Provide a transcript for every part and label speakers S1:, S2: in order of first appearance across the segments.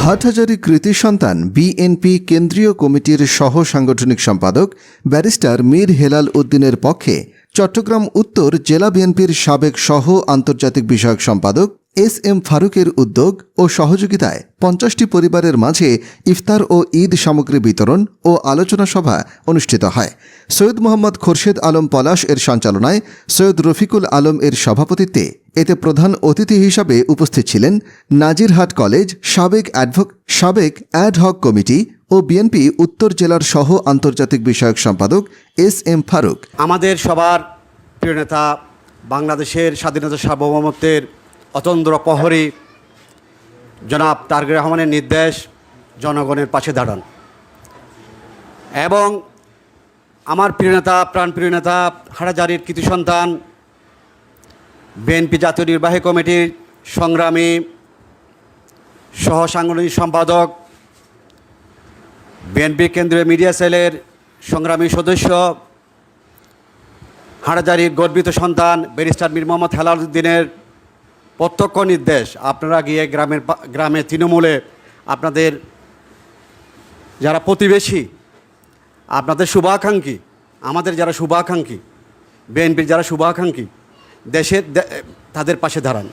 S1: হাটহাজারী কৃতি সন্তান বিএনপি কেন্দ্রীয় কমিটির সহ সাংগঠনিক সম্পাদক ব্যারিস্টার মীর হেলাল উদ্দিনের পক্ষে চট্টগ্রাম উত্তর জেলা বিএনপির সাবেক সহ আন্তর্জাতিক বিষয়ক সম্পাদক এস এম ফারুকের উদ্যোগ ও সহযোগিতায় পঞ্চাশটি পরিবারের মাঝে ইফতার ও ঈদ সামগ্রী বিতরণ ও আলোচনা সভা অনুষ্ঠিত হয়। সৈয়দ মোহাম্মদ খোরশেদ আলম পলাশ এর সঞ্চালনায় সৈয়দ রফিকুল আলম এর সভাপতিত্বে এতে প্রধান অতিথি হিসাবে উপস্থিত ছিলেন নাজিরহাট কলেজ সাবেক অ্যাডভোক, সাবেক অ্যাডহক কমিটি ও বিএনপি উত্তর জেলার সহ আন্তর্জাতিক বিষয়ক সম্পাদক এস এম ফারুক।
S2: আমাদের সবার প্রিয় নেতা, বাংলাদেশের স্বাধীনতা সার্বভৌমত্বের অতন্দ্র প্রহরী জনাব তারক রহমানের নির্দেশ জনগণের পাশে দাঁড়ান। এবং আমার প্রিয় নেতা, প্রাণপ্রিয় নেতা হাটাজারির কৃতি সন্তান বিএনপি জাতীয় নির্বাহী কমিটির সংগ্রামী সহ সাংগঠনিক সম্পাদক বিএনপি কেন্দ্রীয় মিডিয়া সেলের সংগ্রামী সদস্য হাটাজারির গর্বিত সন্তান, ব্যারিস্টার মীর মোহাম্মদ হেলালুদ্দিনের প্রত্যক্ষ নির্দেশ। আপনারা গিয়ে গ্রামের গ্রামে তৃণমূলে আপনাদের যারা প্রতিবেশী, আপনাদের শুভাকাঙ্ক্ষী, আমাদের যারা শুভাকাঙ্ক্ষী, বিএনপির যারা শুভাকাঙ্ক্ষী দেশের তাদের পাশে দাঁড়ান।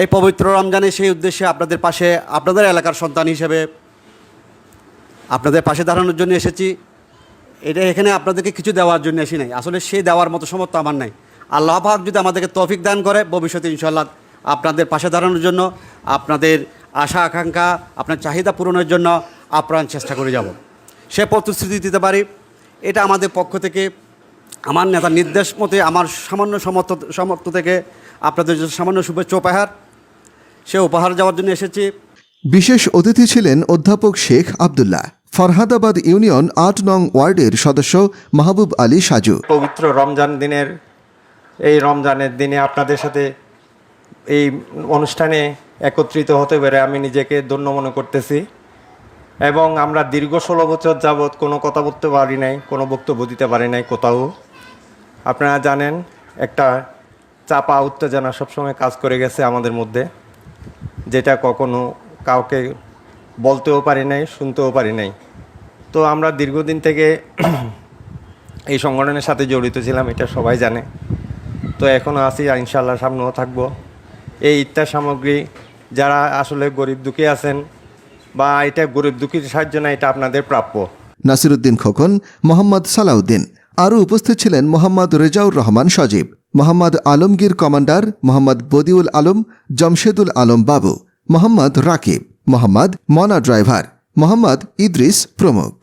S2: এই পবিত্র রমজানে সেই উদ্দেশ্যে আপনাদের পাশে, আপনাদের এলাকার সন্তান হিসেবে আপনাদের পাশে দাঁড়ানোর জন্য এসেছি। এটা এখানে আপনাদেরকে কিছু দেওয়ার জন্য এসে নাই। আসলে সেই দেওয়ার মতো সমর্থ আমার নাই। আল্লাহ পাক যদি আমাদেরকে তৌফিক দান করে, ভবিষ্যতে ইনশাল্লাহ আপনাদের পাশে দাঁড়ানোর জন্য, আপনাদের আশা, আকাঙ্ক্ষা, আপনার চাহিদা পূরণের জন্য আপ্রাণ চেষ্টা করে যাব। সে প্রতিশ্রুতি দিতে পারি। এটা আমাদের পক্ষ থেকে, আমার নেতার নির্দেশ মতে, আমার সামান্য সমর্থ সমর্থ থেকে আপনাদের সামান্য শুভেচ্ছা উপহার। সে উপহার যাওয়ার জন্য এসেছি।
S1: বিশেষ অতিথি ছিলেন অধ্যাপক শেখ আবদুল্লাহ। ফরহাদাবাদ ইউনিয়ন আট নং ওয়ার্ডের সদস্য মাহবুব আলী সাজু।
S3: পবিত্র রমজান দিনের, এই রমজানের দিনে আপনাদের সাথে এই অনুষ্ঠানে একত্রিত হতে পেরে আমি নিজেকে ধন্য মনে করতেছি এবং আমরা দীর্ঘ ষোলো বছর যাবৎ কোনো কথা বলতে পারি নাই, কোনো বক্তব্য দিতে পারি নাই কোথাও। আপনারা জানেন, একটা চাপা উত্তেজনা সবসময় কাজ করে গেছে আমাদের মধ্যে, যেটা কখনো কাউকে বলতেও পারি নাই, শুনতেও পারি নাই। তো আমরা দীর্ঘদিন থেকে এই সংগঠনের সাথে জড়িত ছিলাম, এটা সবাই জানে। তো এখনও আছি ইনশাল্লাহ সামনেও থাকব। এই ইত্যাদ সামগ্রী, যারা আসলে গরিব দুঃখী আছেন, বা এটা গরিব দুঃখীর সাহায্য না, এটা আপনাদের প্রাপ্য।
S1: নাসিরুদ্দিন খোকন, মোহাম্মদ সালাউদ্দিন। আরও উপস্থিত ছিলেন মোহাম্মদ রেজাউর রহমান সজীব, মোহাম্মদ আলমগীর কমান্ডার মোহাম্মদ বদিউল আলম, জমশেদুল আলম বাবু। মোহাম্মদ রাকিব মোহাম্মদ মনা ড্রাইভার মোহাম্মদ ইদ্রিস প্রমুখ।